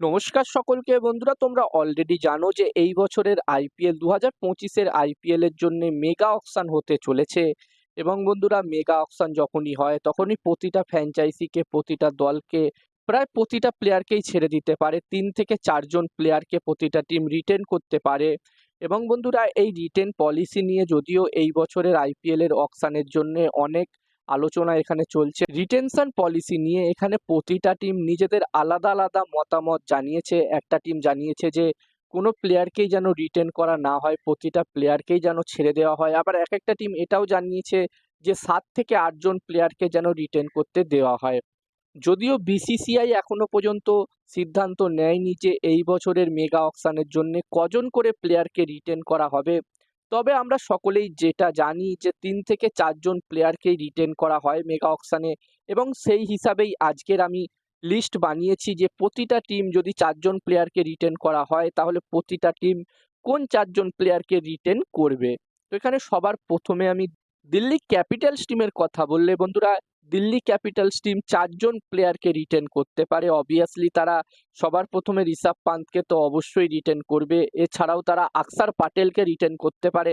নমস্কার সকলকে বন্ধুরা, তোমরা অলরেডি জানো যে এই বছরের আইপিএল দু হাজার পঁচিশের আইপিএল এর জন্য মেগা অকশন হতে চলেছে। এবং বন্ধুরা মেগা অকশন যখনই হয়, তখনই প্রতিটা ফ্র্যাঞ্চাইজিকে প্রতিটা দলকে, প্রায় প্রতিটা প্লেয়ারকেই ছেড়ে দিতে পারে। তিন থেকে চারজন প্লেয়ারকে প্রতিটা টিম রিটেন করতে পারে। এবং বন্ধুরা, এই রিটেন পলিসি নিয়ে যদিও এই বছরের আইপিএল এর অকশনের জন্য অনেক আলোচনা এখানে চলছে। রিটেনশন পলিসি নিয়ে এখানে প্রতিটা টিম নিজেদের আলাদা আলাদা মতামত জানিয়েছে। একটা টিম জানিয়েছে যে, কোনো প্লেয়ারকেই যেন রিটেন করা না হয়, প্রতিটা প্লেয়ারকেই যেন ছেড়ে দেওয়া হয়। আবার এক একটা টিম এটাও জানিয়েছে যে, সাত থেকে আটজন প্লেয়ারকে যেন রিটেন করতে দেওয়া হয়। যদিও বিসিসিআই এখনও পর্যন্ত সিদ্ধান্ত নেয়নি যে, এই বছরের মেগা অকশনের জন্য কজন করে প্লেয়ারকে রিটেন করা হবে। তবে আমরা সকলেই যেটা জানি যে, তিন থেকে চারজন প্লেয়ারকেই রিটেন করা হয় মেগা অকশানে এবং সেই হিসাবেই আজকের আমি লিস্ট বানিয়েছি যে, প্রতিটা টিম যদি চারজন প্লেয়ারকে রিটেন করা হয়, তাহলে প্রতিটা টিম কোন চারজন প্লেয়ারকে রিটেন করবে? তো এখানে সবার প্রথমে আমি দিল্লি ক্যাপিটালস টিমের কথা বললে বন্ধুরা দিল্লি ক্যাপিটালস টিম চারজন প্লেয়ারকে রিটেন করতে পারে। অবভিয়াসলি তারা সবার প্রথমে ঋষভ পান্তকে তো অবশ্যই রিটেন করবে। এছাড়াও তারা আকসার পাটেলকে রিটেন করতে পারে।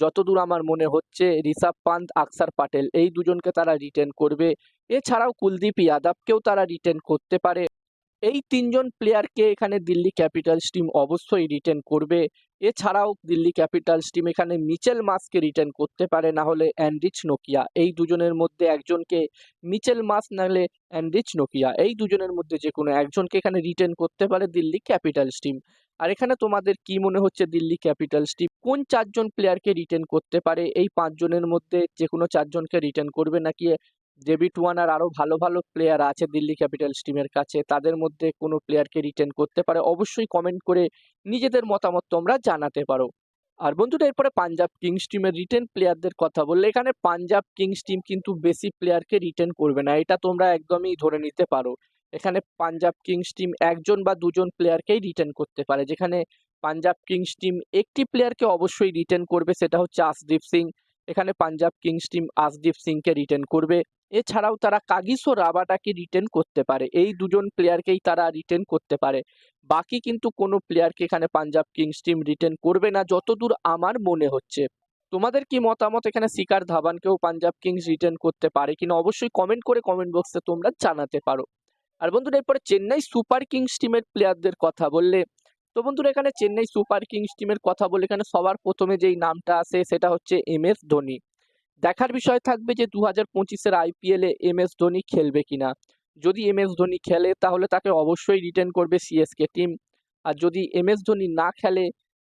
যতদূর আমার মনে হচ্ছে ঋষভ পান্ত আকসার পাটেল এই দুজনকে তারা রিটেন করবে। এছাড়াও কুলদীপ যাদবকেও তারা রিটেন করতে পারে। এই তিনজন প্লেয়ারকে এখানে দিল্লি ক্যাপিটালস টিম অবশ্যই রিটেন করবে। এছাড়াও দিল্লি ক্যাপিটালস টিম এখানে মিচেল মাসকে রিটার্ন করতে পারে না হলে অ্যান্ড্রিচ নোকিয়া। এই দুজনের মধ্যে একজনকে মিচেল মাস নাহলে অ্যান্ড্রিচ নোকিয়া। এই দুজনের মধ্যে যে কোনো একজনকে এখানে রিটেন করতে পারে দিল্লি ক্যাপিটালস টিম। আর এখানে তোমাদের কি মনে হচ্ছে দিল্লি ক্যাপিটালস টিম? কোন চারজন প্লেয়ারকে রিটেন করতে পারে? এই পাঁচজনের মধ্যে যে কোনো চারজনকে রিটার্ন করবে নাকি ডেভিড ওয়ার্নার আরও ভালো ভালো প্লেয়ার আছে দিল্লি ক্যাপিটালস টিমের কাছে। তাদের মধ্যে কোনো প্লেয়ারকে রিটেন করতে পারে, অবশ্যই কমেন্ট করে নিজেদের মতামত তোমরা জানাতে পারো। আর বন্ধুরা, এরপরে পাঞ্জাব কিংস টিমের রিটেন প্লেয়ারদের কথা বললে, এখানে পাঞ্জাব কিংস টিম কিন্তু বেশি প্লেয়ারকে রিটেন করবে না, এটা তোমরা একদমই ধরে নিতে পারো। এখানে পাঞ্জাব কিংস টিম একজন বা দুজন প্লেয়ারকেই রিটেন করতে পারে, যেখানে পাঞ্জাব কিংস টিম একটি প্লেয়ারকে অবশ্যই রিটেন করবে, সেটা হচ্ছে আসদীপ সিং এখানে পাঞ্জাব কিংস টিম আসদীপ সিংকে রিটেন করবে। এছাড়াও তারা কাগিসো রাবাটাকে রিটেন করতে পারে। এই দুজন প্লেয়ারকেই তারা রিটেন করতে পারে। বাকি কিন্তু কোনো প্লেয়ারকে এখানে পাঞ্জাব কিংস টিম রিটেন করবে না, যতদূর আমার মনে হচ্ছে। তোমাদের কি মতামত? এখানে শিকার ধাবানকেও পাঞ্জাব কিংস রিটেন করতে পারে কিনা অবশ্যই কমেন্ট করে কমেন্ট বক্সে তোমরা জানাতে পারো। আর বন্ধুরা, এরপরে চেন্নাই সুপার কিংস টিমের প্লেয়ারদের কথা বললে তো বন্ধুরা এখানে চেন্নাই সুপার কিংস টিমের কথা বলে এখানে সবার প্রথমে যেই নামটা আসে সেটা হচ্ছে এম এস ধোনি। দেখার বিষয় থাকবে যে দু হাজার পঁচিশের আইপিএলে এম এস ধোনি খেলবে কিনা। যদি এম এস ধোনি খেলে তাহলে তাকে অবশ্যই রিটার্ন করবে সিএসকে টিম আর যদি এম এস ধোনি না খেলে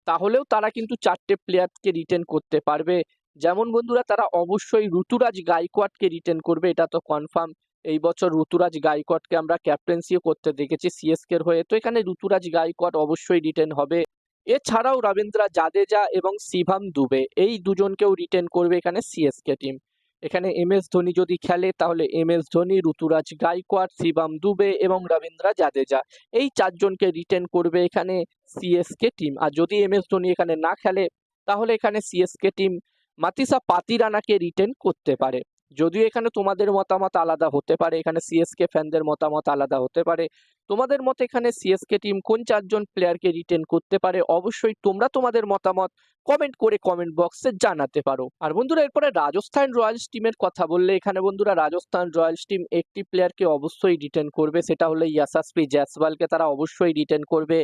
তাহলেও তারা কিন্তু চারটে প্লেয়ারকে রিটেন করতে পারবে। যেমন বন্ধুরা তারা অবশ্যই ঋতুরাজ গাইকোয়াডকে রিটেন করবে, এটা তো কনফার্ম এই বছর ঋতুরাজ গাইকটকে আমরা ক্যাপ্টেন্সিও করতে দেখেছি সিএসকের হয়ে। তো এখানে ঋতুরাজ গাইকোয়াড অবশ্যই রিটেন হবে। এছাড়াও রবীন্দ্রা জাদেজা এবং শিভাম দুবে, এই দুজনকেও রিটেন করবে এখানে সিএসকে টিম এখানে এম এস ধোনি যদি খেলে, তাহলে এম এস ধোনি, ঋতুরাজ গাইকোয়াড শিবাম দুবে এবং রবীন্দ্রা জাদেজা, এই চারজনকে রিটেন করবে এখানে সিএসকে টিম আর যদি এম এস ধোনি এখানে না খেলে, তাহলে এখানে সিএসকে টিম মাতিসা পাতিরানাকে রিটেন করতে পারে। যদিও এখানে তোমাদের মতামত আলাদা হতে পারে, এখানে সিএসকে ফ্যানদের মতামত আলাদা হতে পারে। তোমাদের মতে এখানে সিএসকে টিম কোন চারজন প্লেয়ারকে রিটেন করতে পারে? অবশ্যই তোমরা তোমাদের মতামত কমেন্ট করে কমেন্ট বক্সে জানাতে পারো। আর বন্ধুরা, এরপরে রাজস্থান রয়্যালস টিমের কথা বললে, এখানে বন্ধুরা রাজস্থান রয়্যালস টিম একটি প্লেয়ারকে অবশ্যই রিটেন করবে, সেটা হলো ইয়াসাসপি জয়সওয়ালকে তারা অবশ্যই রিটেন করবে।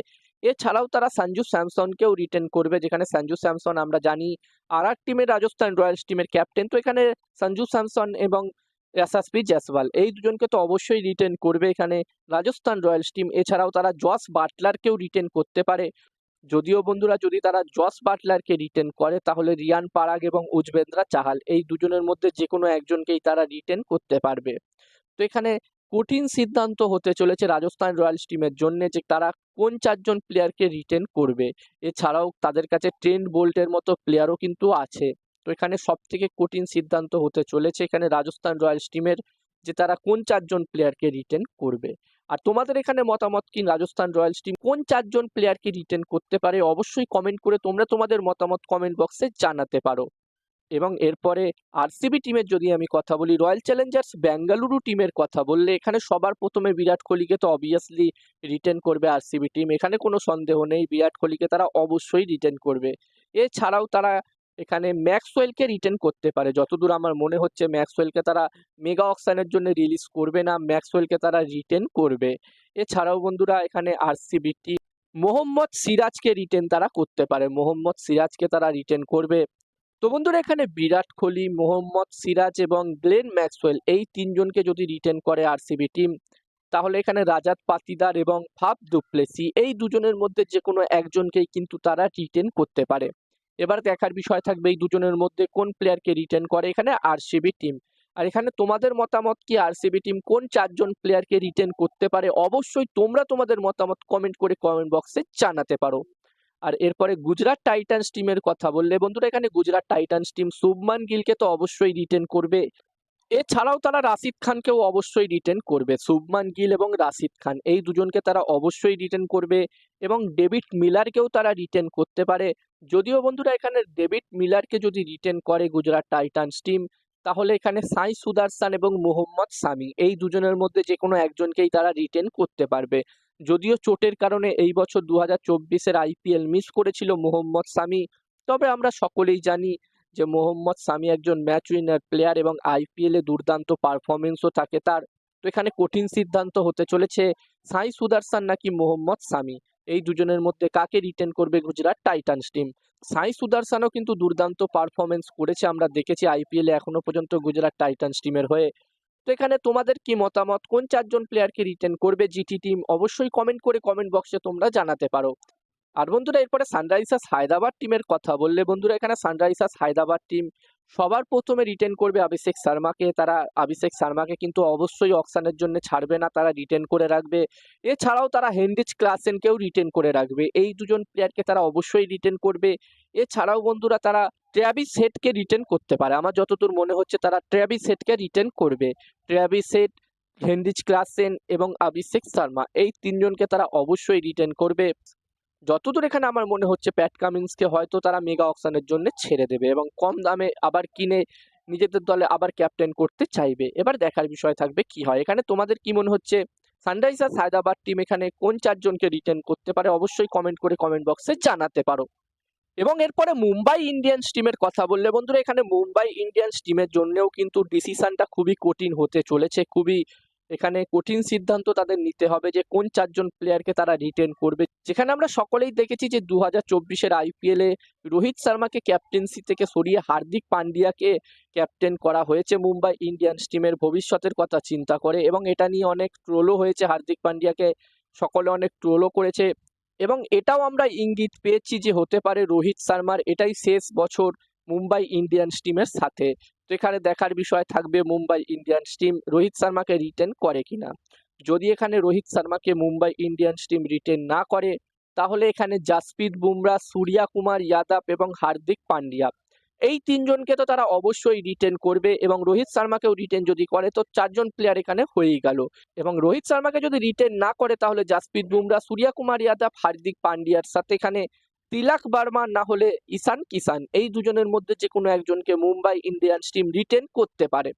এছাড়াও তারা সঞ্জু স্যামসনকেও রিটেন করবে, যেখানে সঞ্জু স্যামসন আমরা জানি আর এক টিমের রাজস্থান রয়্যালস টিমের ক্যাপ্টেন তো এখানে সঞ্জু স্যামসন এবং এসএসপি জয়সওয়াল, এই দুজনকে তো অবশ্যই রিটেন করবে এখানে রাজস্থান রয়্যালস টিম। এছাড়াও তারা জস বাটলারকেও রিটেন করতে পারে। যদিও বন্ধুরা, যদি তারা জস বাটলারকে রিটেন করে, তাহলে রিয়ান পারাগ এবং উজবেন্দ্রা চাহাল, এই দুজনের মধ্যে যে কোনো একজনকেই তারা রিটেন করতে পারবে। তো এখানে কঠিন সিদ্ধান্ত হতে চলেছে রাজস্থান রয়্যালস টিমের জন্য যে তারা কোন চারজন প্লেয়ারকে রিটেন করবে। এছাড়াও তাদের কাছে ট্রেন্ড বোল্টের মতো প্লেয়ারও কিন্তু আছে। তো এখানে সব থেকে কঠিন সিদ্ধান্ত হতে চলেছে এখানে রাজস্থান রয়্যালস টিমের যে তারা কোন চারজন প্লেয়ারকে রিটেন করবে। আর তোমাদের এখানে মতামত কি? রাজস্থান রয়্যালস টিম কোন চারজন প্লেয়ারকে রিটেন করতে পারে? অবশ্যই কমেন্ট করে তোমরা তোমাদের মতামত কমেন্ট বক্সে জানাতে পারো। এবং এরপরে আরসিবি টিমের যদি আমি কথা বলি রয়্যাল চ্যালেঞ্জার্স বেঙ্গালুরু টিমের কথা বললে এখানে সবার প্রথমে বিরাট কোহলিকে তো অবভিয়াসলি রিটেন করবে আরসিবি টিম এখানে কোনো সন্দেহ নেই, বিরাট কোহলিকে তারা অবশ্যই রিটেন করবে। এছাড়াও তারা এখানে ম্যাক্সওয়েলকে রিটেন করতে পারে, যতদূর আমার মনে হচ্ছে ম্যাক্সওয়েলকে তারা মেগা অকশনের জন্য রিলিজ করবে না ম্যাক্সওয়েলকে তারা রিটেন করবে। এছাড়াও বন্ধুরা এখানে আরসিবি টিম মোহাম্মদ সিরাজকে রিটেন তারা করতে পারে, মোহাম্মদ সিরাজকে তারা রিটেন করবে। তো বন্ধুরা, এখানে বিরাট কোহলি, মোহাম্মদ সিরাজ এবং গ্লেন ম্যাক্সওয়েল এই তিনজনকে যদি রিটেন করে আরসিবি টিম তাহলে এখানে রাজাত পাতিদার এবং ফাফ দুপ্লেসি এই দুজনের মধ্যে যে কোনো একজনকেই কিন্তু তারা রিটেন করতে পারে। এবার দেখার বিষয় থাকবে এই দুজনের মধ্যে কোন প্লেয়ারকে রিটেন করে এখানে আরসিবি টিম আর এখানে তোমাদের মতামত কি? আরসিবি টিম কোন চারজন প্লেয়ারকে রিটেন করতে পারে? অবশ্যই তোমরা তোমাদের মতামত কমেন্ট করে কমেন্ট বক্সে জানাতে পারো। আর এরপরে গুজরাট টাইটান্স টিমের কথা বললে, বন্ধুরা এখানে গুজরাট টাইটান্স টিম শুভমান গিলকে তো অবশ্যই রিটেন করবে। এছাড়াও তারা রাশিদ খানকেও অবশ্যই রিটেন করবে। শুভমান গিল এবং রাশিদ খান, এই দুজনকে তারা অবশ্যই রিটেন করবে এবং ডেভিড মিলারকেও তারা রিটেন করতে পারে। যদিও বন্ধুরা এখানে ডেভিড মিলারকে যদি রিটেন করে গুজরাট টাইটান্স টিম তাহলে এখানে সাই সুদারসান এবং মোহাম্মদ সামি, এই দুজনের মধ্যে যে কোনো একজনকেই তারা রিটেন করতে পারবে। যদিও চোটের কারণে এই বছর দু হাজার চব্বিশের আইপিএল মিস করেছিল মোহাম্মদ সামি, তবে আমরা সকলেই জানি যে মোহাম্মদ সামি একজন ম্যাচ উইনার, প্লেয়ার এবং আইপিএলে দুর্দান্ত পারফরমেন্সও থাকে তার। তো এখানে কঠিন সিদ্ধান্ত হতে চলেছে সাই সুদারসান নাকি মোহাম্মদ সামি? এই দুজনের মধ্যে কাকে রিটেন করবে গুজরাট টাইটান্স টিম? সাই সুদারসানও কিন্তু দুর্দান্ত পারফরমেন্স করেছে, আমরা দেখেছি আইপিএলে এখনও পর্যন্ত গুজরাট টাইটান্স টিমের হয়ে। তো এখানে তোমাদের কি মতামত? কোন চারজন প্লেয়ারকে রিটেন করবে? জিটি টিম অবশ্যই কমেন্ট করে কমেন্ট বক্সে তোমরা জানাতে পারো। আর বন্ধুরা, এরপরে সানরাইজার্স হায়দ্রাবাদ টিমের কথা বললে বন্ধুরা, এখানে সানরাইজার্স হায়দ্রাবাদ টিম সবার প্রথমে রিটেন করবে অভিষেক শর্মাকে তারা অভিষেক শর্মাকে কিন্তু অবশ্যই অকশনের জন্য ছাড়বে না, তারা রিটেন করে রাখবে। এছাড়াও তারা হেনরিচ ক্লাসেনকেও রিটেন করে রাখবে। এই দুজন প্লেয়ারকে তারা অবশ্যই রিটেন করবে। এছাড়াও বন্ধুরা, তারা ট্র্যাভিস হেডকে রিটেন করতে পারে। আমার যতদূর মনে হচ্ছে, তারা ট্র্যাভিস হেডকে রিটেন করবে। ট্র্যাভিস হেড হেনরিচ ক্লাসেন এবং অভিষেক শর্মা এই তিনজনকে তারা অবশ্যই রিটেন করবে। যতদূর এখানে আমার মনে হচ্ছে প্যাট কামিংসকে হয়তো তারা মেগা অকশনের জন্য ছেড়ে দেবে এবং কম দামে আবার কিনে নিজেদের দলে আবার ক্যাপ্টেন করতে চাইবে। এবার দেখার বিষয় থাকবে কি হয়। এখানে তোমাদের কি মনে হচ্ছে? সানরাইজার্স হায়দ্রাবাদ টিম এখানে কোন চারজনকে রিটার্ন করতে পারে? অবশ্যই কমেন্ট করে কমেন্ট বক্সে জানাতে পারো। এবং এরপরে মুম্বাই ইন্ডিয়ান্স টিমের কথা বললে বন্ধুরা, এখানে মুম্বাই ইন্ডিয়ান্স টিমের জন্যও কিন্তু ডিসিশনটা খুবই কঠিন হতে চলেছে। খুবই এখানে কঠিন সিদ্ধান্ত তাদের নিতে হবে যে কোন চারজন প্লেয়ারকে তারা রিটেন করবে। যেখানে আমরা সকলেই দেখেছি যে দু হাজার চব্বিশের আইপিএলে রোহিত শর্মাকে ক্যাপ্টেন্সি থেকে সরিয়ে হার্দিক পান্ডিয়াকে ক্যাপ্টেন করা হয়েছে। মুম্বাই ইন্ডিয়ান্স টিমের ভবিষ্যতের কথা চিন্তা করে এবং এটা নিয়ে অনেক ট্রোলও হয়েছে। হার্দিক পান্ডিয়াকে সকলে অনেক ট্রোলও করেছে। এবং এটাও আমরা ইঙ্গিত পেয়েছি যে হতে পারে রোহিত শর্মার এটাই শেষ বছর মুম্বাই ইন্ডিয়ান্স টিমের সাথে। তো এখানে দেখার বিষয় থাকবে মুম্বাই ইন্ডিয়ান্স টিম রোহিত শর্মাকে রিটেন করে কিনা। যদি এখানে রোহিত শর্মাকে মুম্বাই ইন্ডিয়ান্স টিম রিটেন না করে, তাহলে এখানে জাসপ্রীত বুমরা, সূর্যা কুমার যাদব এবং হার্দিক পান্ডিয়া। এই তিনজনকে তো তারা অবশ্যই রিটেন করবে এবং রোহিত শর্মাকেও রিটেন যদি করে, তো চারজন প্লেয়ার এখানে হয়েই গেল। এবং রোহিত শর্মাকে যদি রিটেন না করে, তাহলে জাসপ্রীত বুমরা, সূর্যা কুমার যাদব হার্দিক পান্ডিয়ার সাথে এখানে তিলাক বার্মা না হলে ঈশান কিষান এই দুজনের মধ্যে যে কোনো একজনকে মুম্বাই ইন্ডিয়ান্স টিম রিটেন করতে পারে।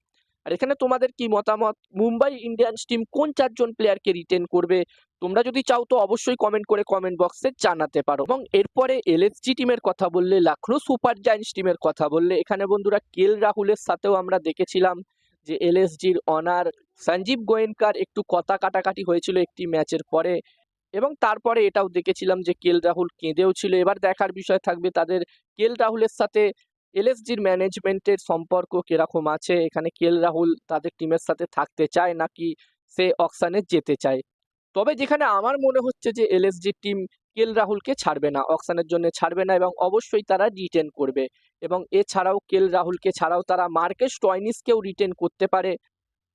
আর এখানে তোমাদের কি মতামত? মুম্বাই ইন্ডিয়ান্স টিম কোন চারজন প্লেয়ারকে রিটেন করবে? তোমরা যদি চাও তো অবশ্যই কমেন্ট করে কমেন্ট বক্সে জানাতে পারো। এবং এরপরে এলএসজি টিমের কথা বললে লাখনৌ সুপার জায়ান্টস টিমের কথা বললে, এখানে বন্ধুরা কেল রাহুলের সাথেও আমরা দেখেছিলাম যে এলএসজির অনার সঞ্জীব গোয়েনকার একটু কথা কাটাকাটি হয়েছিল একটি ম্যাচের পরে। এবং তারপরে এটাও দেখেছিলাম যে কেল রাহুল কেঁদেও ছিল। এবার দেখার বিষয় থাকবে তাদের কেল রাহুলের সাথে এলএসজির ম্যানেজমেন্টের সম্পর্ক কীরকম আছে? এখানে কেল রাহুল তাদের টিমের সাথে থাকতে চায় নাকি সে অকশানে যেতে চায়? তবে যেখানে আমার মনে হচ্ছে যে এলএসজি টিম কেল রাহুলকে ছাড়বে না অকশানের জন্য ছাড়বে না এবং অবশ্যই তারা রিটেন করবে। এবং এছাড়াও কেল রাহুলকে ছাড়াও তারা মার্কেস টয়নিসকেও রিটেন করতে পারে।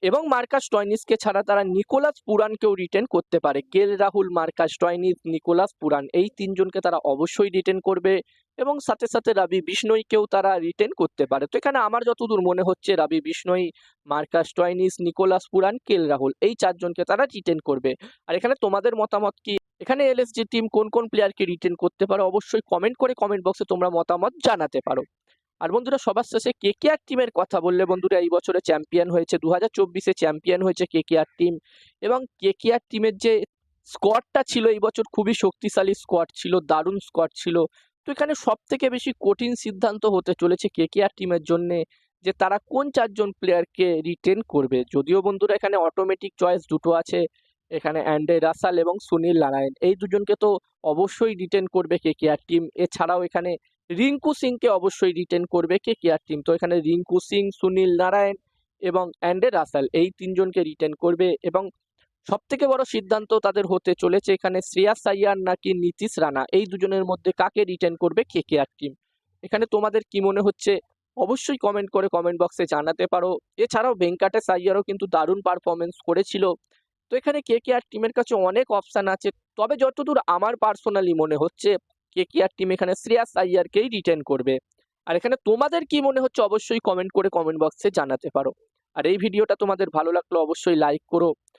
এবং মার্কাস টয়নিসকে ছাড়া তারা নিকোলাস পুরানকেও রিটেন করতে পারে। KL Rahul, Marcus Stoinis, Nicholas Pooran এই তিনজনকে তারা অবশ্যই রিটেন করবে এবং সাথে সাথে রবি বিষ্ণইকেও তারা রিটেন করতে পারে। তো এখানে আমার যতদূর মনে হচ্ছে, Ravi Bishnoi, Marcus Stoinis, Nicholas Pooran KL Rahul এই চারজনকে তারা রিটেন করবে। আর এখানে তোমাদের মতামত কি? এখানে এলএসজি টিম কোন কোন প্লেয়ারকে রিটেন করতে পারে? অবশ্যই কমেন্ট করে কমেন্ট বক্সে তোমরা মতামত জানাতে পারো। আর বন্ধুরা সবার শেষে কেকেআর টিমের কথা বললে বন্ধুরা? এই বছরে চ্যাম্পিয়ন হয়েছে দু হাজার চব্বিশে চ্যাম্পিয়ন হয়েছে কেকেআর টিম এবং কেকেআর টিমের যে স্কোয়াডটা ছিল, এই বছর খুবই শক্তিশালী স্কোয়াড ছিল, দারুণ স্কোয়াড ছিল। তো এখানে সব থেকে বেশি কঠিন সিদ্ধান্ত হতে চলেছে কে কে আর টিমের জন্যে যে তারা কোন চারজন প্লেয়ারকে রিটেন করবে। যদিও বন্ধুরা এখানে অটোমেটিক চয়েস দুটো আছে, এখানে অ্যান্ডে রাসাল এবং সুনীল নারায়ণ এই দুজনকে তো অবশ্যই রিটেন করবে কেকেআর টিম এছাড়াও এখানে রিঙ্কু সিংকে অবশ্যই রিটেন করবে কেকেআর টিম তো এখানে রিঙ্কু সিং, সুনীল নারায়ণ এবং অ্যান্ডে রাসাল এই তিনজনকে রিটেন করবে এবং সব থেকে বড় সিদ্ধান্ত তাদের হতে চলেছে এখানে শ্রেয়াস আইয়ার নাকি নীতিশ রানা? এই দুজনের মধ্যে কাকে রিটেন করবে কেকেআর টিম এখানে তোমাদের কি মনে হচ্ছে? অবশ্যই কমেন্ট করে কমেন্ট বক্সে জানাতে পারো। এছাড়াও ভেঙ্কাটেশ আইয়ারও কিন্তু দারুণ পারফরমেন্স করেছিল। তো এখানে কে কেকেআর টিমের কাছে অনেক অপশান আছে। তবে যতদূর আমার পার্সোনালি মনে হচ্ছে কেকেআর টিম এখানে শ্রেয়াস আইয়ারকেই রিটেন করবে। আর এখানে তোমাদের কি মনে হচ্ছে অবশ্যই কমেন্ট করে কমেন্ট বক্সে জানাতে পারো। আর এই ভিডিওটা তোমাদের ভালো লাগল অবশ্যই লাইক করো।